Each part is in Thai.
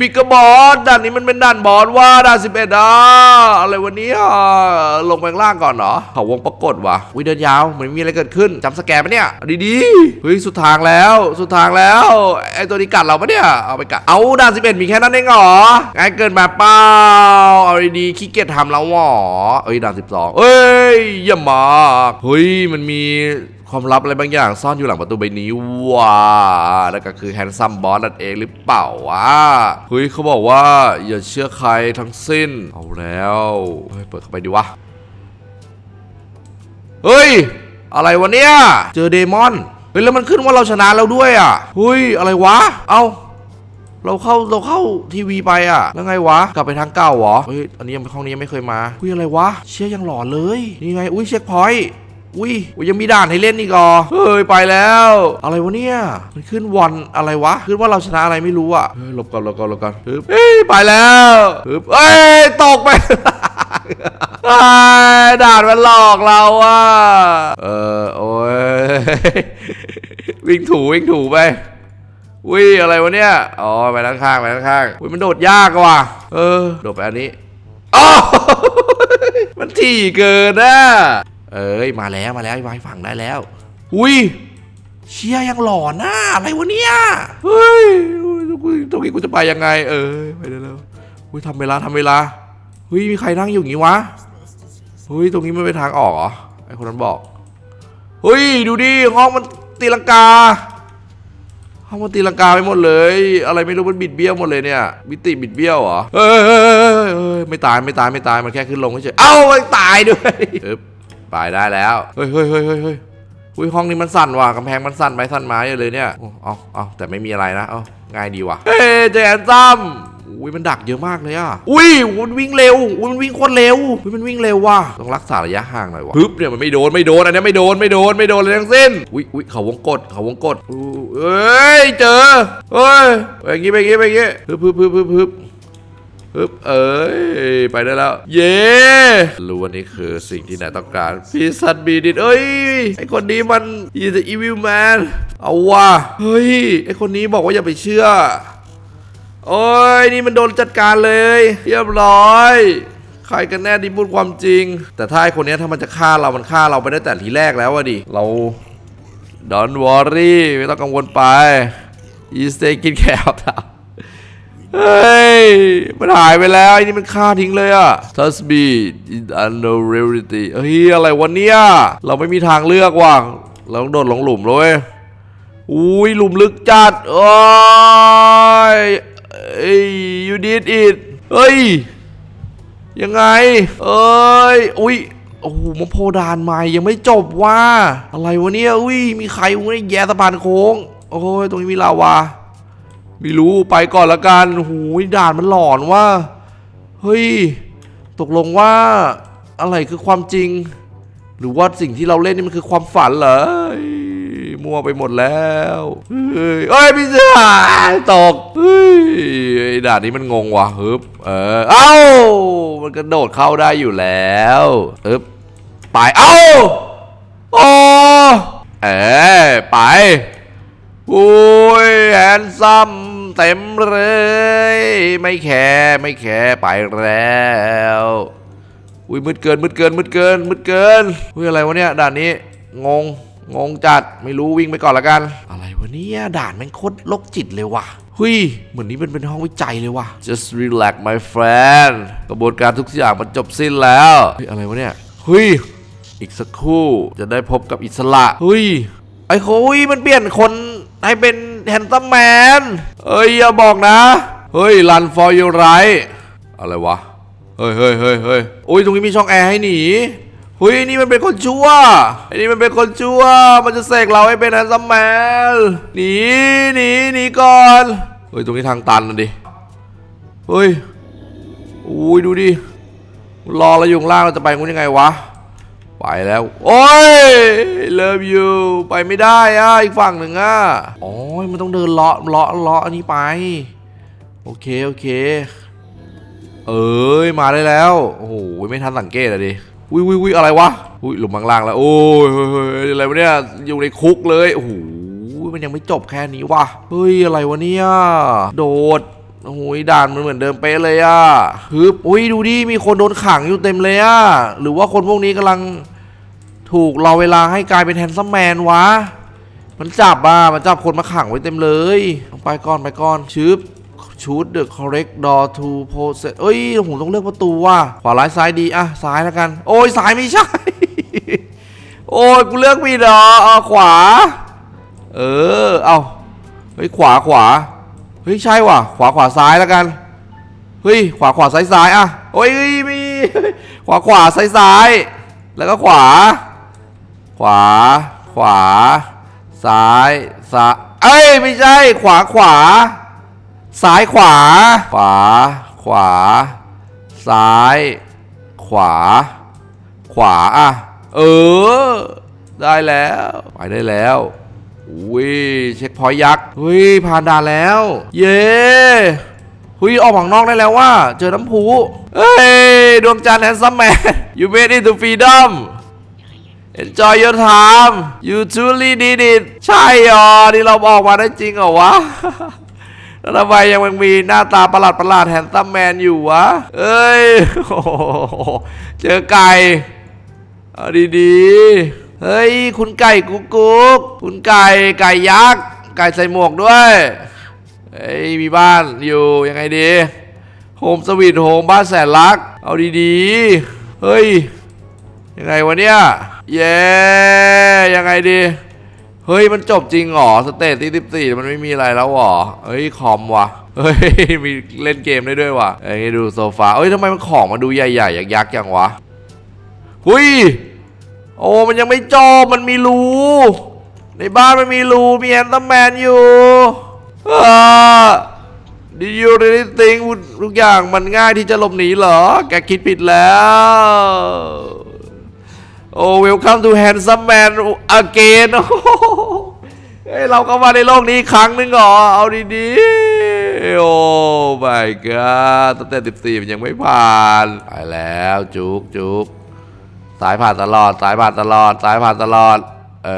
บิ๊กบอสด่านนี้มันเป็นด่านบอสว่าด่านสิบเอ็ดอะอะไรวันนี้อะลงไปล่างก่อนเหรอเขาวงปรากฏว่ะวิเดินยาวเหมือนมีอะไรเกิดขึ้นจำสแกนปะเนี่ยเอาดีๆเฮ้ยสุดทางแล้วสุดทางแล้วไอ้ตัวนี้กัดเราปะเนี่ยเอาไปกัดเอาด่านสิบเอ็ดมีแค่นั้นเองเหรอง่ายเกินมาเปล่าเอาดีๆขี้เกียจทำแล้วหรอเอ้ยด่านสิบสองเอ้ยเยี่ยมากเฮ้ยมันมี ความลับอะไรบางอย่างซ่อนอยู่หลังประตูใบนี้ว้าแล้วก็คือแฮนซัมบอสนั่นเองหรือเปล่าวะเฮ้ยเขาบอกว่าอย่าเชื่อใครทั้งสิ้น เอาแล้วเฮ้ยเปิดเข้าไปดีวะเฮ้ย อะไรวะเนี่ย เจอเดมอนเฮ้ยแล้วมันขึ้นว่าเราชนะแล้วด้วยอะเฮ้ยอะไรวะ เอ้าเราเข้าเราเข้าทีวีไปอะ แล้วไงวะ กลับไปทางเก่าเหรอเฮ้ยอันนี้ยังห้องนี้ยังไม่เคยมาอุ้ยอะไรวะ เชี่ยยังหล่อเลย นี่ไง อุ้ยเช็คพอยต์ อุ้ยยังมีด่านให้เล่นอีกเหรอเฮ้ยไปแล้ว อะไรวะเนี่ย มันขึ้นวันอะไรวะ ขึ้นว่าเราชนะอะไรไม่รู้อะเฮ้ยหลบก่อนหลบก่อนหลบก่อนฮึบเฮ้ยไปแล้วฮึบเอ้ยตกไปด่านมันหลอกเราอะเออโอ้ยวิ่งถูวิ่งถูไปอุ้ยอะไรวะเนี่ย อ๋อไปด้านข้างไปด้านข้างอุ้ยมันโดดยากว่ะ เออ โดดไปอันนี้อ๋อมันถี่เกินนะ เอ้ยมาแล้วมาแล้วไว้ฝั่งได้แล้ว อุ้ยเชียยังหล่อหน้าอะไรวะเนี่ยเฮ้ยตรงนี้กูจะไปยังไง เออไปได้แล้วอุ้ยทำเวลาทำเวลาเฮ้ยมีใครนั่งอยู่อย่างงี้วะเฮ้ยตรงนี้ไมันเป็นทางออกเหรอไอคนนั้นบอกเฮ้ยดูดิห้องมันตีลังกาห้องมันตีลังกาไปหมดเลย อะไรไม่รู้มันบิดเบี้ยวหมดเลยเนี่ยมิติบิดเบี้ยวเหรอเอ้ยเอ้ยไม่ตายไม่ตายไม่ตายมันแค่ขึ้นลงเฉยเอ้ามันตายด้วย ไปได้แล้วเฮ้ยเฮ้ยเฮ้ยเฮ้ยเฮ้ยอุ้ยห้องนี้มันสั่นว่ะกำแพงมันสั่นไปสั่นมาอยู่เลยเนี่ยอ้เอาเอาแต่ไม่มีอะไรนะเอาง่ายดีว่ะ เฮ้ยเจนซัมอุ้ยมันดักเยอะมากเลยอะ อุ้ยมันวิ่งเร็ว อุ้ยมันวิ่งโคตรเร็ว อุ้ยมันวิ่งเร็วว่ะ ต้องรักษาระยะห่างหน่อยว่ะฮึบเนี่ยมันไม่โดนไม่โดนอันนี้ไม่โดนไม่โดนไม่โดนเลยทั้งสิ้น อุ้ยอุ้ยเขาวงกดเขาวงกดเอ้ยเจอเฮ้ยไปอย่างงี้ไปงี้ไปงงี้ฮึบฮึบฮึบฮึบ ฮึบเอ้ย ไปได้แล้ว เย้รู้ว่านี่คือสิ่งที่นายต้องการ พี่ซันบีดิดเอ้ย ไอคนนี้มัน he's the evil man เอาว่ะ เฮ้ย ไอคนนี้บอกว่าอย่าไปเชื่อ โอ้ย นี่มันโดนจัดการเลย เรียบร้อยใครกันแน่ที่พูดความจริง แต่ถ้าไอคนนี้ถ้ามันจะฆ่าเรา มันฆ่าเราไปได้แต่ทีแรกแล้วอะดิ เรา don't worry ไม่ต้องกังวลไป you stay กินแคร์ครับ เฮ้ย มันหายไปแล้วไอ้นี่มันฆ่าทิ้งเลยอะ Touch me in unknown reality เฮ้ย อะไรวะเนี่ย เราไม่มีทางเลือกว่ะ เราต้องโดดลงหลุมเลยอุ้ยหลุมลึกจัด โอ้ยเอ้ย you did it เฮ้ย ยังไง เอ้ย อุ้ยโอ้โหมันโพดานใหม่ยังไม่จบว่า อะไรวะเนี่ย อุ้ย มีใครวะเนี่ยแย่สะพานโค้ง โอ้ย ตรงนี้มีลาวา ไม่รู้ไปก่อนละกันหูยด่านมันหลอนว่า เฮ้ย ตกลงว่าอะไรคือความจริง หรือว่าสิ่งที่เราเล่นนี่มันคือความฝันเหรอมัวไปหมดแล้ว เฮ้ยเอ้ยพี่เสือตก เฮ้ยด่านนี้มันงงว่ะฮึบเออ เอ้า มันกระโดดเข้าได้อยู่แล้วฮึบไป เอ้าโอ้เออไป โอ้ยแฮนซัม เต็มเลย ไม่แคร์ไม่แคร์ไปแล้วอุ้ยมืดเกินมืดเกินมืดเกินมืดเกินอุ้ยอะไรวะเนี่ยด่านนี้งงงงจัดไม่รู้วิ่งไปก่อนละกัน อะไรวะเนี่ยด่านแม่งโคตรโรคจิตเลยว่ะหุยเหมือนนี้มันเป็นห้องวิจัยเลยว่ะ just relax my friend กระบวนการทุกอย่างมันจบสิ้นแล้วเฮ้ยอะไรวะเนี่ยเฮ้ยอีกสักครู่จะได้พบกับอิสระเฮ้ยไอ้โคุยมันเปลี่ยนคนให้เป็น แฮนซัมแมนเอ้ยอย่าบอกนะ เฮ้ย run for your right อะไรวะ เฮ้ยเฮ้ยเฮ้ยเฮ้ยโอ้ยตรงนี้มีช่องแอร์ให้หนีเฮ้ยนี่มันเป็นคนชั่วไอ้นี่มันเป็นคนชั่ว มันจะเสกเราให้เป็นแฮนซัมแมนหนีหนีหนีก่อนเฮ้ยตรงนี้ทางตันนะดิเฮ้ยอุ้ยดูดิรอเราอยู่ข้างล่างเราจะไปงูยังไงวะ ไปแล้ว โอ้ย love you ไปไม่ได้อะ อีกฝั่งหนึ่งอะอ๋อมันต้องเดินเลาะเลาะเลาะอันนี้ไป โอเค โอเค เอ้ย มาได้แล้ว โอ้โห ไม่ทันสังเกตอะดิวิวิวิอะไรวะอุ้ยหลุมข้างล่างแล้ว โอ้ยเฮ้ยเฮ้ยอะไรวะเนี่ย อยู่ในคุกเลย โอ้โห มันยังไม่จบแค่นี้วะเฮ้ย อะไรวะเนี่ย โดด โอ้โหด่านมันเหมือนเดิมเป๊ะเลยอะฮึบอุ้ยดูดิมีคนโดนขังอยู่เต็มเลยอะหรือว่าคนพวกนี้กำลังถูกรอเวลาให้กลายเป็นแฮนซัมแมนวะ มันจับอะมันจับคนมาขังไว้เต็มเลยไปก่อนไปก่อนชืบชูด the correct door to process เอ้ยผมต้องเลือกประตูว่ะขวาร้ายซ้ายดีอะซ้ายแล้วกัน โอ้ยซ้ายไม่ใช่ โอ้ยกูเลือกผิดเหรอเอาขวา เออเอาเฮ้ยขวาขวา เฮ้ยใช่ว่ะ ขวาขวาซ้ายแล้วกัน เฮ้ยขวาขวาซ้ายซ้ายอะโอ้ยมีขวาขวาซ้ายซ้ายแล้วก็ขวา ขวา ขวา ซ้ายซ้ายเอ้ยไม่ใช่ ขวาขวา ซ้ายขวา ขวา ขวา ซ้าย ขวา ขวาอะเออ ได้แล้ว ไปได้แล้ว อุ้ยเช็คพอยต์ยักษ์เฮ้ยผ่านด่านแล้ว เย้เฮ้ยออกข้างนอกได้แล้วว่า เจอน้ำพุเฮ้ย ดวงจันทร์แฮนซัมแมน you made it to freedom enjoy your time you truly did it ใช่หรอนี่เราออกมาได้จริงเหรอวะแล้วทำไมยังมีหน้าตาประหลาดประหลาดแฮนซัมแมนอยู่วะ เอ้ย เจอไก่ เอาดีๆ เฮ้ย คุณไก่กุ๊กกุ๊กคุณไก่ไก่ยักษ์ไก่ใส่หมวกด้วยเฮ้ยมีบ้านอยู่ยังไงดีโฮมสวีทโฮมบ้านแสนรัก เอาดีๆ เฮ้ย ยังไงวะเนี่ย เย้ยังไงดี เฮ้ยมันจบจริงหรอ สเตจที่ 14 มันไม่มีอะไรแล้วหรอ เฮ้ย คอมว่ะ เฮ้ย มีเล่นเกมได้ด้วยว่ะเอ้ดูโซฟาเอ้ยทำไมมันของมาดูใหญ่ๆ ยักษ์ๆอย่างวะ หุย โอ้มันยังไม่จบมันมีรูในบ้านมันมีรูมีแอนตอร์แมนอยู่อ่า Did you really think ทุกอย่างมันง่ายที่จะหลบหนีเหรอ แกคิดผิดแล้ว โอ้ welcome to handsome man again เฮ้ยเราก็มาในโลกนี้ครั้งนึงเหรอ เอาดีๆ โอ้ my god ตั้งแต่ 14 มันยังไม่ผ่าน ไปแล้วจุกจุก สายผ่านตลอด สายผ่านตลอด สายผ่านตลอด เอ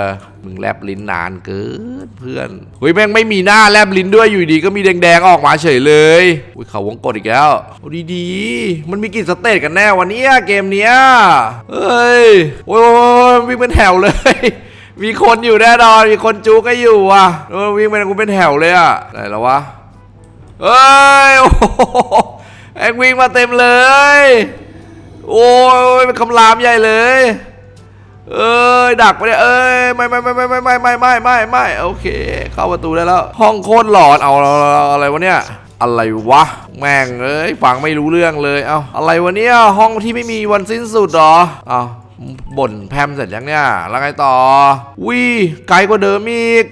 อ มึงแลบลิ้นนานเกินเพื่อนเฮ้ยแม่งไม่มีหน้าแลบลิ้นด้วยอยู่ดีก็มีแดงๆออกมาเฉยเลยอุ้ยเขาวงกดอีกแล้วดีๆมันมีกี่สเตจกันแน่วันนี้เกมเนี้ยเฮ้ยโอ้ยวิ่งเป็นแถวเลยมีคนอยู่แน่นอน มีคนจูก็อยู่อะวิ่งเป็นกูเป็นแถวเลยอะไหนแล้ววะเฮ้ย โอ้โหแองวิ่งมาเต็มเลย โอ้ยเป็นคำรามใหญ่เลย เอ้ยดักไปเลยเอ้ยไม่ไม่ไม่ไม่ไม่ไม่ไม่ไม่ไม่ไม่โอเค เข้าประตูได้แล้ว ห้องโคตรหลอนเอาอะไรวะเนี่ยอะไรวะ แม่งเอ้ยฟังไม่รู้เรื่องเลยเอาอะไรวะเนี่ยห้องที่ไม่มีวันสิ้นสุดหรอเอาบ่นแพมเสร็จยังเนี่ยแล้วไงต่อวิไกลกว่าเดิมอีก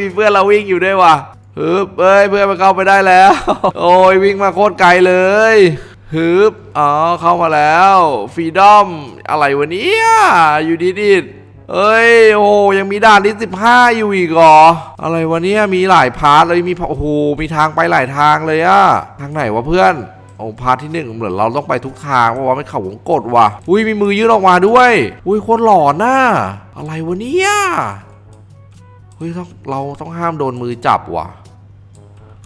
มีเพื่อนเราวิ่งอยู่ด้วยว่ะฮึบเอ้ยเพื่อนมันเข้าไปได้แล้ว โอ้ยวิ่งมาโคตรไกลเลย ฮึบอ๋อเข้ามาแล้วฟรีดอมอะไรวะเนี่ยอยู่ดีดิเอ้ยโอ้ยังมีด่านที่15 อยู่อีกเหรออะไรวะเนี่ยมีหลายพาร์ทเลยมีโอ้โหมีทางไปหลายทางเลยอะทางไหนวะเพื่อนโอ้พาร์ทที่หนึ่งเหมือนเราต้องไปทุกทางเพราะว่าไม่เข่าวงกดว่ะอุ้ยมีมือยื่นออกมาด้วยอุ้ยโคตรหลอนน่ะอะไรวะเนี่ยเฮ้ยต้องเราต้องห้ามโดนมือจับว่ะ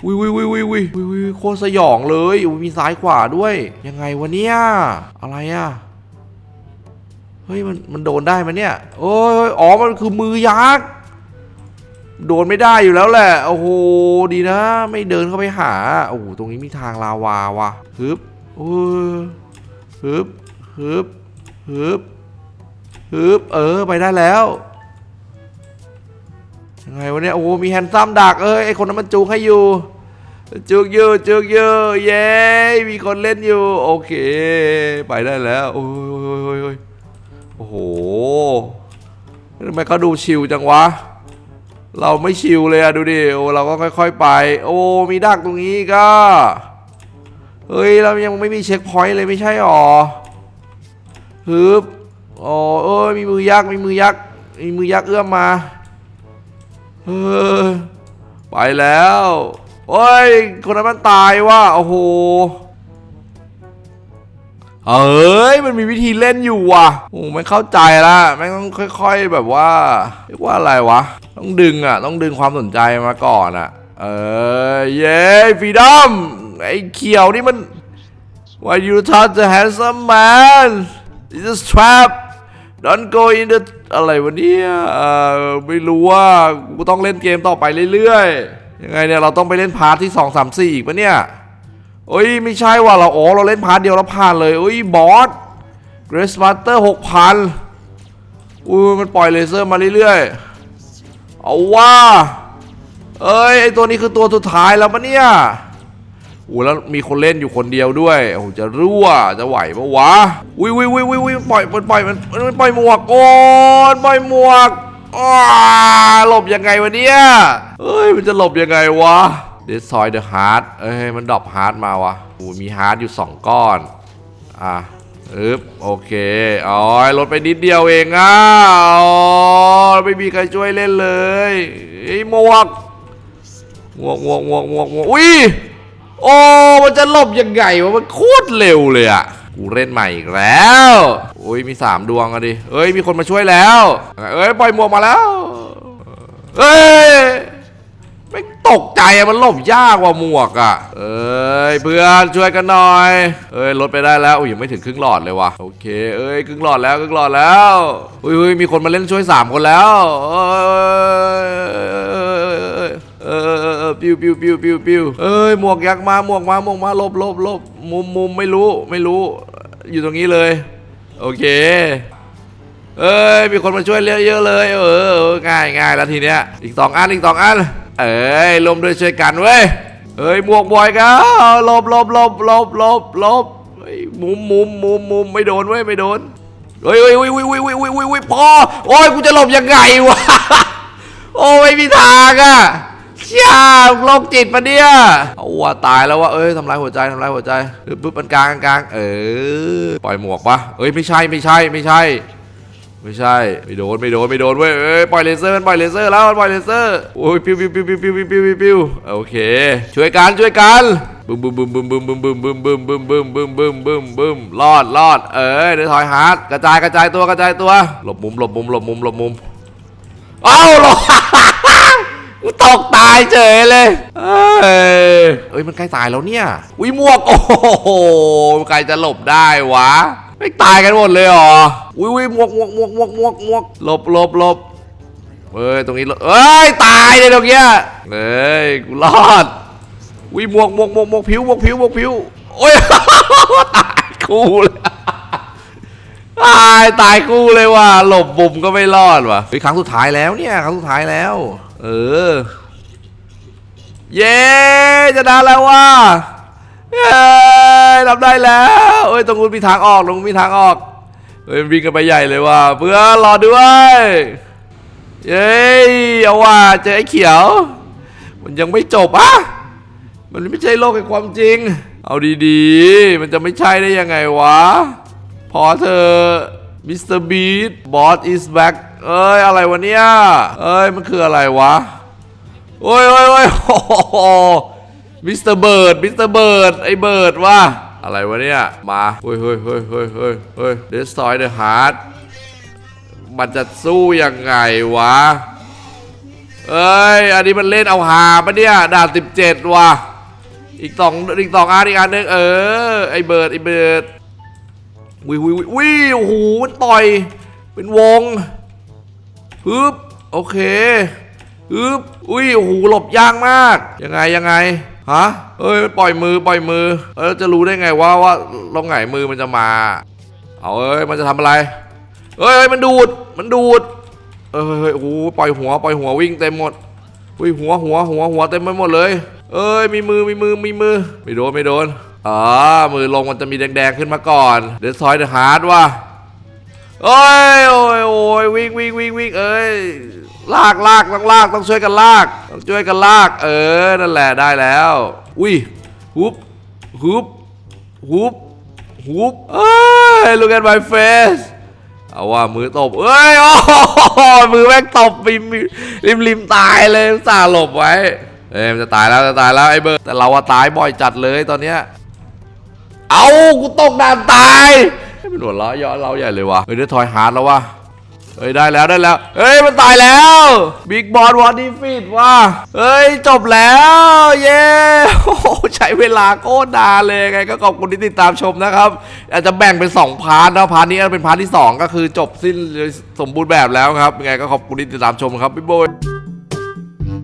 วิววิววิววิววิววิววิวโคตรสยองเลยอุ้ยมีซ้ายขวาด้วย ยังไงวะเนี่ย อะไรอะ เฮ้ยมันมันโดนได้ไหมเนี่ย โอ้ยอ๋อ มันคือมือยักษ์ โดนไม่ได้อยู่แล้วแหละ โอ้โห ดีนะ ไม่เดินเข้าไปหา โอ้โห ตรงนี้มีทางลาวาว่ะฮึบโอ้ยฮึบฮึบฮึบฮึบเออ ไปได้แล้วยังไงวะเนี่ยโอ้โหมีแฮนซัมดักเอ้ยไอคนนั้นมันจูงให้อยู่ จูงอยู่จูงอยู่เย้มีคนเล่นอยู่ โอเค ไปได้แล้ว โอ้ยโอ้ยโอ้ยโอ้โหทำไมเขาดูชิลจังวะ เราไม่ชิลเลยอะดูดิโอ้เราก็ค่อย ๆ ไป โอ้มีดักตรงนี้ก็เฮ้ยเรายังไม่มีเช็คพอยต์เลยไม่ใช่หรอฮึบโอ้เอ้ยมีมือยักษ์มีมือยักษ์มีมือยักษ์เอื้อมมาเออไปแล้ว โอ้ย คนนั้นมันตายว่ะโอ้โหเอ้ยมันมีวิธีเล่นอยู่ว่ะโอ้ไม่เข้าใจละแม่งต้องค่อย ๆ แบบว่าเรียกว่าอะไรวะ ต้องดึงอะ ต้องดึงความสนใจมาก่อนอะ เออเย้ฟรีดอมไอ้เขียวนี่มัน Why you touch the handsome man It's a trap Don't go in the อะไรวะเนี่ยเออไม่รู้ว่ากูต้องเล่นเกมต่อไปเรื่อยๆ ยังไงเนี่ยเราต้องไปเล่นพาร์ทที่2 3 4อีกปะเนี่ยโอ้ยไม่ใช่ว่ะเราอ๋อเราเล่นพาร์ทเดียวแล้วผ่านเลยโอ้ยบอสเกรสมาสเตอร์หกพันอุ้ยมันปล่อยเลเซอร์มาเรื่อยๆ เอาว่า เอ้ยไอตัวนี้คือตัวสุดท้ายแล้วปะเนี่ยโอ้แล้วมีคนเล่นอยู่คนเดียวด้วยโอ้จะรั่วจะไหวปะวะวิววิววิววิววิวปล่อยมันปล่อยมันมันปล่อยหมวกโอ้ปล่อยหมวก อ้าหลบยังไงวะเนี่ยเอ้ยมันจะหลบยังไงวะ Destroy the heart เอ้ยมันดรอปฮาร์ดมาวะโอ้มีฮาร์ดอยู่สองก้อน อะอึ๊บโอเคอ๋อลดไปนิดเดียวเองอะอ๋อไม่มีใครช่วยเล่นเลยไอ้หมวกหมวกหมวกหมวกหมวกหมวกอุ้ยโอ้มันจะหลบยังไงวะมันโคตรเร็วเลยอะ กูเล่นใหม่อีกแล้วโอ้ยมีสามดวงอะดิเอ้ยมีคนมาช่วยแล้ว เอ้ยปล่อยหมวกมาแล้ว เอ้ยไม่ตกใจอะมันหลบยากว่ะหมวกอะเอ้ยเพื่อนช่วยกันหน่อย เอ้ยลดไปได้แล้วอุ้ยยังไม่ถึงครึ่งหลอดเลยว่ะโอเคเอ้ยครึ่งหลอดแล้วครึ่งหลอดแล้วอุ้ยอุ้ยมีคนมาเล่นช่วยสามคนแล้วเอ้ย ปิวปิวปิวปิวปิวเอ้ยหมวกยักมาหมวกมาหมวกมาลบลบลบมุมมุมไม่รู้ไม่รู้ อยู่ตรงนี้เลย โอเค เอ้ยมีคนมาช่วยเยอะๆเลย เออง่ายง่ายแล้วทีเนี้ยอีกสองอันอีกสองอันเอ้ยลมด้วยช่วยกันเว้ยเอ้ยหมวกบอยกันลบลบลบลบลบลบมุมมุมมุมมุมไม่โดนเว้ยไม่โดนเฮ้ยเฮ้ยเฮ้ยเฮ้ยเฮ้ยเฮ้ยเฮ้ยพอโอ้ยกูจะหลบยังไงวะโอ้ไม่มีทางอะ เชี่ยโรคจิตปะเนี่ยเอาว่ะตายแล้ววะเอ้ยทำลายหัวใจทำลายหัวใจปึ๊บปึ๊บมันกลางกลางเออปล่อยหมวกปะเอ้ยไม่ใช่ไม่ใช่ไม่ใช่ ไม่ใช่ไม่โดนไม่โดนไม่โดนเว้ยเอ้ยปล่อยเลเซอร์มันปล่อยเลเซอร์แล้วมันปล่อยเลเซอร์โอ้ยปิ้วปิ้วปิ้วปิ้วปิ้วปิ้วปิ้วปิ้วโอเค ช่วยกันช่วยกันบึ้มบึ้มบึ้มบึ้มบึ้มบึ้มบึ้มบึ้มบึ้มบึ้มบึ้มบึ้มบึ้มบึมบึมรอดรอดเอ้ยเดี๋ยวถอยฮาร์ดกระจายกระจายตัวกระจายตัวหลบมุมหลบมุมหลบมุมหลบมุมเอ้าหลบกู ตกตายเฉยเลย เอ้ยเอ้ยมันใกล้ตายแล้วเนี่ยวิหมวก โอ้โหใครจะหลบได้วะ ไม่ตายกันหมดเลยเหรอวิวิหมวกหมวกหมวกหมวกหมวกหมวกหลบหลบหลบเอ้ยตรงนี้หลบเอ้ยตายเลยตรงเนี้ยเอ้ยกูรอดวิหมวกหมวกหมวกหมวกผิวหมวกผิวหมวกผิวโอ้ยตายคู่เลยตายตายคู่เลยว่ะหลบบุ่มก็ไม่รอดว่ะเฮ้ยครั้งสุดท้ายแล้วเนี่ยครั้งสุดท้ายแล้ว เออ เย้จะได้แล้วว่ะเย้ทำได้แล้วเอ้ยตรงนู้นมีทางออกตรงนู้นมีทางออกเฮ้ยวิ่งกันไปใหญ่เลยว่ะเพื่อรอด้วยเย้เอาว่ะเจอไอ้เขียว มันยังไม่จบอะมันไม่ใช่โลกแห่งความจริง เอาดีๆ มันจะไม่ใช่ได้ยังไงวะ พอเธอมิสเตอร์บีทบอสอิสแบ็ก เอ้ยอะไรวะเนี่ย เอ้ยมันคืออะไรวะ โอ้ยโอ้ยโอ้ยโอ้โหมิสเตอร์เบิร์ดมิสเตอร์เบิร์ดไอ้เบิร์ดวะอะไรวะเนี่ย มาเฮ้ยเฮ้ยเฮ้ยเฮ้ยเฮ้ยเฮ้ย destroy the heart มันจะสู้ยังไงวะ เอ้ย อันนี้มันเล่นเอาหาปะเนี่ยด่าน17ว่ะอีกสองอีกสองอันอีกอันนึงเออ ไอ้เบิร์ดไอ้เบิร์ดวิววิววิววิวโอ้โหมันต่อย เป็นวง ฮึบโอเคฮึบอุ้ยโอ้โหหลบยากมาก ยังไงยังไงฮะเอ้ยปล่อยมือปล่อยมือเออจะรู้ได้ไงว่าว่าลงไหนมือมันจะมา เอาเอ้ยมันจะทำอะไรเอ้ยเอ้ยมันดูดมันดูดเอ้ยโอ้โหปล่อยหัวปล่อยหัววิ่งเต็มหมดอุ้ยหัวหัวหัวหัวเต็มไปหมดเลย เอ้ยมีมือมีมือมีมือไม่โดนไม่โดนอ๋อมือลงมันจะมีแดงๆขึ้นมาก่อนเดี๋ยวซอยเดอะฮาร์ดว่ะ โอ้ยโอ้ยโอ้ยวิ่งวิ่งวิ่งวิ่งเอ้ยลากลากต้องลากต้องช่วยกันลากต้องช่วยกันลาก เออนั่นแหละได้แล้ว อุ้ยฮุบฮุบฮุบฮุบเอ้ย look at my face เอาว่ามือตบเอ้ยโอ้มือแม่งตบริมริมริมตายเลยสาห์หลบไว้เอ้ยมันจะตายแล้วจะตายแล้วไอ้เบิร์ดแต่เราอะตายบ่อยจัดเลยตอนเนี้ยเอากูตกด่านตาย ให้เป็นหัวเราะยาะเราใหญ่เลยวะเฮ้ยเดี๋ยวทอยฮาร์ดแล้ววะเฮ้ยได้แล้วได้แล้ว เฮ้ยมันตายแล้วบิ๊กบอสวอดีฟิตว่ะเฮ้ยจบแล้วเย้โอ้โหใช้เวลาโคตรนานเลยไงก็ขอบคุณที่ติดตามชมนะครับ อาจจะแบ่งเป็น 2 พาร์ทนะพาร์ทนี้เป็นพาร์ทที่ 2 ก็คือจบสิ้นสมบูรณ์แบบแล้วครับยังไงก็ขอบคุณที่ติดตามชมครับบ๊ายบย